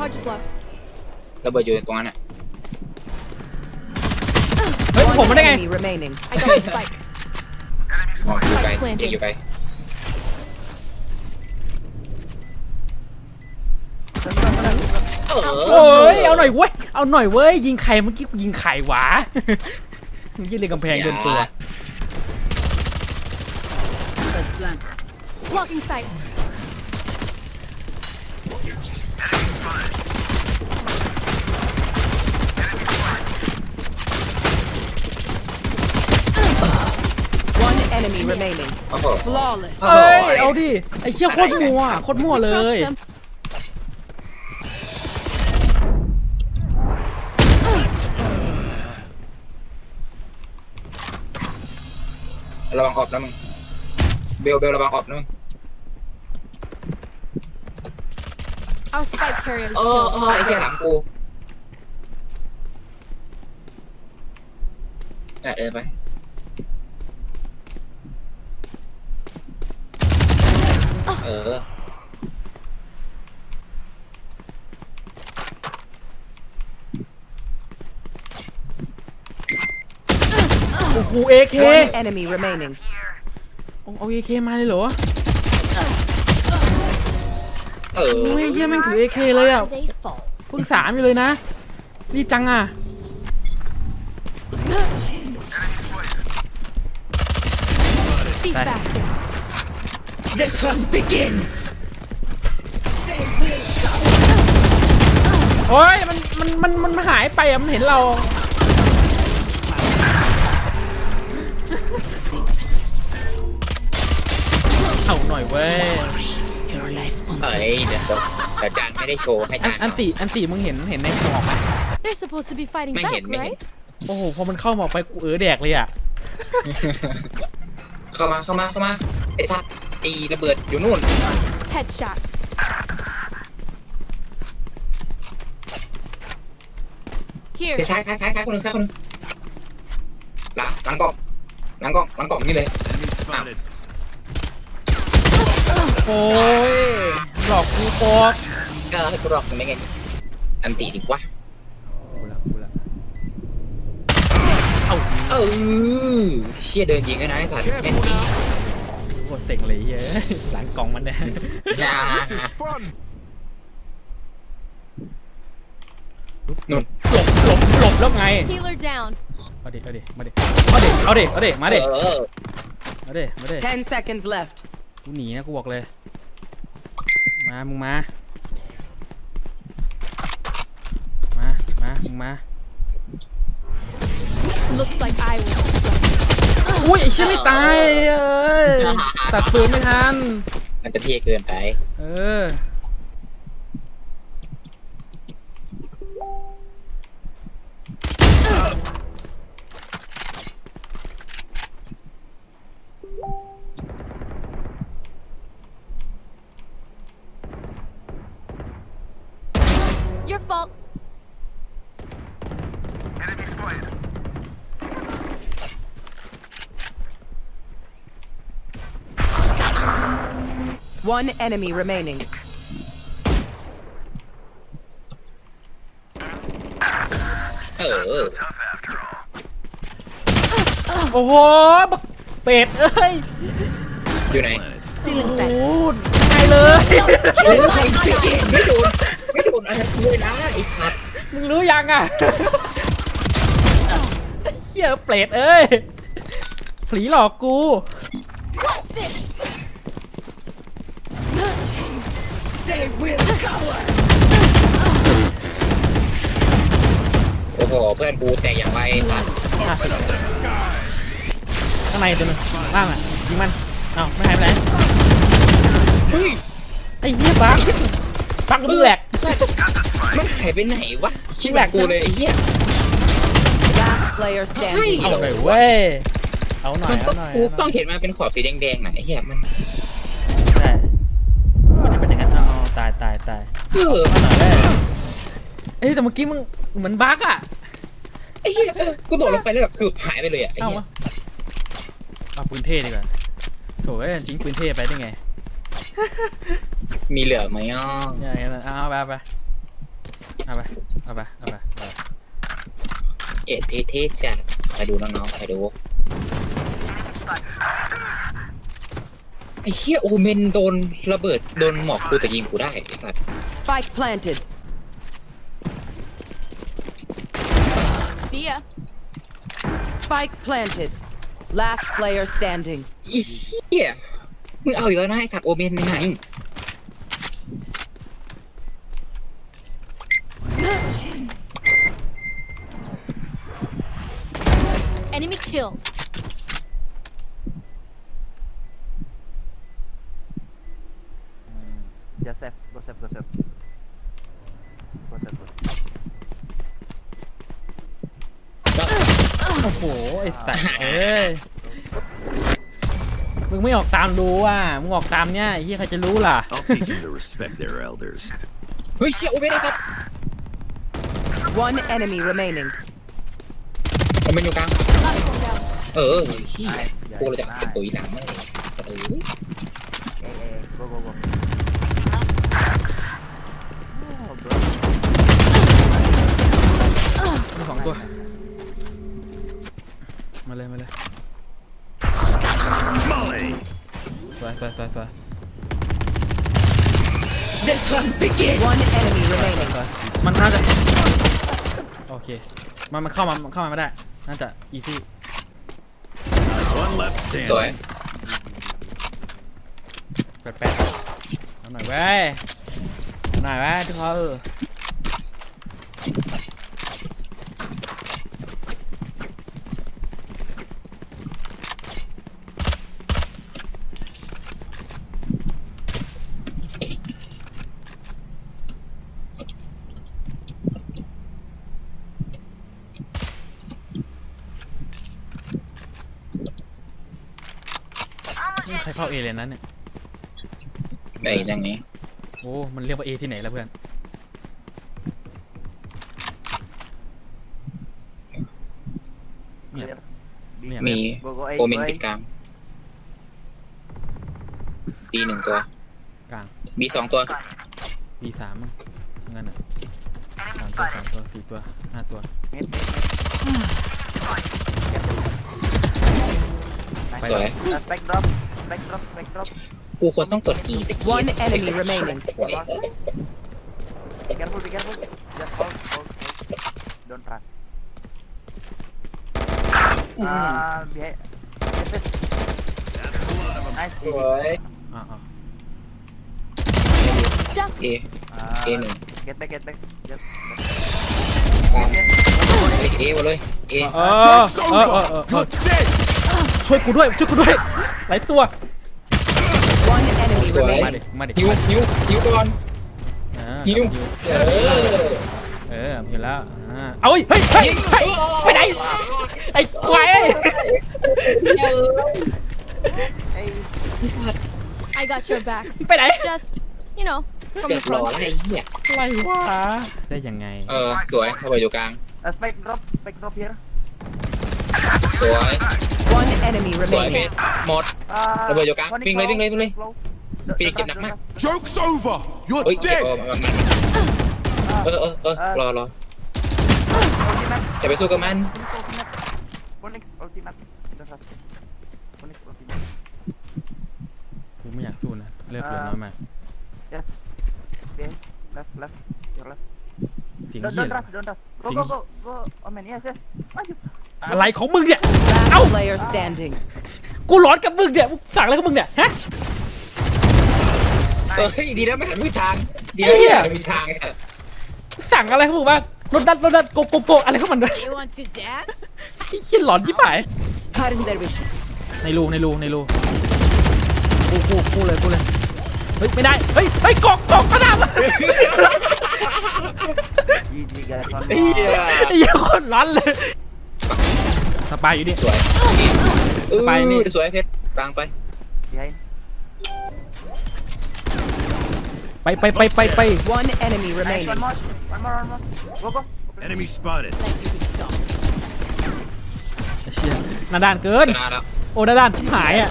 charges left. ระเบิดอยู่ตรงนั้นอะเฮ้ยผมมาได้ไง Enemy remaining. I got the spike. อ๋ออยู่ไกล Planting. เอกอยู่ไกล เออโอ้ยเอาหน่อยเว้ย เอาหน่อยเว้ย ยิงใครเมื่อกี้กูยิงไข่หวะมึงยิงเลยกำแพงเดินตัว Blocking sight. One enemy remaining. โอ้โห Flawless. โอ้โหเอ้ย เอาดิ ไอ้เชี่ยโคตรมัวโคตรมั่วเลย Crush them. ระวังออกนะมึง เบลเบลระวังออกนะมึง Our spike carrier is เออ killed. เออไอ้เหี้ยหลังกูอะเดินไป ออ โอ้โหเอเค One enemy remaining. เอาเอเคมาเลยเหรอเออ โอ้ยเฮียแม่งถือเอเคเลยอะ They fall. เพิ่งสามอยู่เลยนะ รีบจังอะ hunt begins. โอ้ยมันมันมันมันหายไปอะมันเห็นเรา เอาหน่อยเว้ยเอ้ยเดี๋ยวเดี๋ยวจานไม่ได้โชว์ให้อันจานอันติอันติมึงเห็นเห็นในกล่องไหม They're supposed to be fighting ไม่ back, เห็นไม่เห็น right? โอ้โหพอมันเข้ามาไปกูเออแดกเลยอะเข้ามาเข้ามาเข้ามาไอ้สัตว์ ไอ้ระเบิดอยู่นู่น Headshot. ไป Here. ซ้ายซ้ายซ้ายซ้ายคนหนึ่งซ้ายคนหนึ่งหลังหลังกล่องหลังกล่องหลังกล่องนี่เลยโอ้ยหลอกกูปอกเออให้กูรอกมันไม่ไงอันตีดีกว่ากูละกูละเออเชี่ยเดินยิงไอ้นายสัตว์แม่นจริงโคตรเซ็งเลยเฮ้ยหลังกล่องมันเนี่ยอย่า This is fun. นู่นหลบหลบหลบแล้วไง Healer down. เอาดิเอาดิมาดิเอาดิเอาดิเอาดิมาดิเออมาดิมาดิ Ten seconds left. กูหนีนะกูบอกเลย มา มึงมา มา มา มึงมา Looks like I was. อุ้ยไอ้เชี่ยไม่ตายเอ้ย สัตว์ปืนไม่ทันมันจะเท่เกินไป เออ One enemy remaining. เออ โอ้โหบักเป็ดเอ้ยอยู่ไหนโอ้โหไงเลย ไม่โดน ไม่โดนอะไรเลยนะไอ้สัตว์มึงรู้ยังอะเหี้ยเปรตเอ้ยผีหลอกกู What's this? โอ้โห เพื่อนกูแตกอย่างไรสัตว์อะข้างในตัวหนึงล่างอะยิงมันเอ้าไม่หายไปไหนเฮ้ยไอ้เหี้ยบักบักกูแหลก สัตว์มันหายไปไหนวะ คิดแบบกูเลยไอ้เหี้ย Last player ใช่ standing. เอาหน่อยเว้ย เอาหน่อยมันต้เอาองหน่อยกูต้องเห็นมาเป็นขอบสีแดงๆหน่อยไอ้เหี้ยมัน เออเอาหน่อยเว้ยเอ้ยแต่เมื่อกี้มึงเหมือนบักอะไอ้เหี้ยเออกูโดดลงไปแล้วแบบคือหายไปเลยอะไอ้เอาเหี้ยวะเอาปืนเท่ดีกว่าโถ่เอ้ยทิ้งปืนเท่ไปได้ไงมีเหลือไหมอะอย่างนั้นอะเอาไปเอาไปเอาไปเอาไปเอาไปเอาไปเอ็ดเท่เท่จัดไปดูน้องๆไปดูไอ้เฮียโอเมนโดนระเบิดโดนหมอกกูแต่ยิงกูได้ไอ้สัตว์ Spike planted. See ya. Spike planted. Last player standing. ไอ้เฮียมึงเอาอีกแล้วนะไอ้สัตว์โอเมนนี่ไง Enemy killed. จะเซฟก็เซฟก็เซฟก็เซฟ โอ้โหไอ้ สัตว์เอ้ย มึงไม่ออกตามดูอะมึงออกตามเนี่ยไอ้เหี้ยใครจะรู้ล่ะ I'll teach them to respect their elders. เฮ้ยเชี่ยโอเมนไอ้สัตว์ One enemy remaining. โอเมนอยู่กลาง Last one down. เออเฮียกูเลยจะเอาเป็นตุยหนังมันเลยสัตว์เอ้ย One enemy remaining. สวยมันน่าจะโอเค มันมันเข้ามามันเข้ามาไม่ได้ น่าจะ easy One left สวย standing. แปดแปดเอาหน่อยเว้ยเอาหน่อยเว้ยทุกคน นี่ใครเข้าเอเลยนั้นเนี่ยไอ้ยังไงโอ้มันเรียกว่าเอที่ไหนแล้วเพื่อนเงียบ B เนี่ยมี go go โอ A เมน go ติด A กลางบีหนึ่งตัวกลางบีสองตัวปีสามมั้งงั้นอะสามตัวสามตัวสี่ตัวห้าตัว mid mid mid สวย Uh, spike drop spike drop spike drop กูควรต้องกด E ตะกี้ One enemy remaining โอ้ยเอ้ย be careful be careful just hold hold hold don't run uh behind yes yes nice สวยอ่าอ่า Duck. เอ uh, A หนึ่ง get back get back just กลางเฮ้ยเอหมดเลยเอเออเออเออเออเออช่วยกูด้วยช่วยกูด้วย หลายตัว One enemy สวย remaining. มาดิมาดิหิวหิวหิวก่อนเออหิวหิว เออเออมีแล้วอ่าเอาเฮ้ยเฮ้ยเฮ้ยเฮ้ยไปไหนไอ้ควายเอ้ย hey ไอ้สัตว์ I got your backs. ไปไหน Just, you know, from เกือ the บหล่อ front. แล้วไอ้เหี้ยอะไรวะได้ยังไงเออสวยระเบิดอยู่กลาง uh, spike drop spike drop here สวย One enemy สวยเพ remaining. ชรหมด uh ระเบิดอยู่กลาง one วิ่งเลย close, วิ่งเลยวิ่งเลย close. ฟีนิกซ์เจ็บหนักมาก Joke's over! You're เฮ้ยเจ็บ dead! เออมันเออเออเออรอรอ Ultimate. จะไปสู้กับมัน Phoenix ultimate. Just rush. Phoenix ultimate. กูไม่อยากสู้นะเลือกเหลือน้อยมาก Yes. Okay. Left, left. Your left. เสียง Don't, เหี้ย don't อะไร rush, don't rush. Go, Sing- go, go, go. Oh man, yes, yes. Maju. อะไรของมึงเนี่ย Last Ow! player standing. กูร้อนกับมึงเนี่ยมึงสั่งอะไรกับมึงเนี่ยฮะ เออเฮ้ยดีนะไม่หันไม่มีทางดีไอ้นะเหี้ไม่ยหันไม่มีทางไอ้สัตว์สั่งอะไรของมึงบ้างรถดัดรถดัดโกโกโกอะไรของมันด้วย You want to dance? ไอ้เหี้ยหลอนที่ผาย Cutting their vision. ในรูในรูในรูกูกูกูเลยกูเลยเฮ้ยไม่ได้เฮ้ยเฮ้ยกอกกอกกระดาษ GG guys. One ไอ้ more. เหี้ยไอ้เหี้ยโคนร้อนเลย สปายอยู่ดิสวยเออไปนี่สวยเพชรกลางไป Behind. ไปไปไปไปไป One enemy Nice. remaining. One more. One more. One more. Go, go. Enemy spotted. ไอ้เชี่ยหน้าด้านเกิน ชนะแล้วโอ้หน้าด้านชิบหายอะ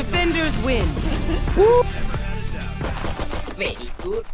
Defenders win. very good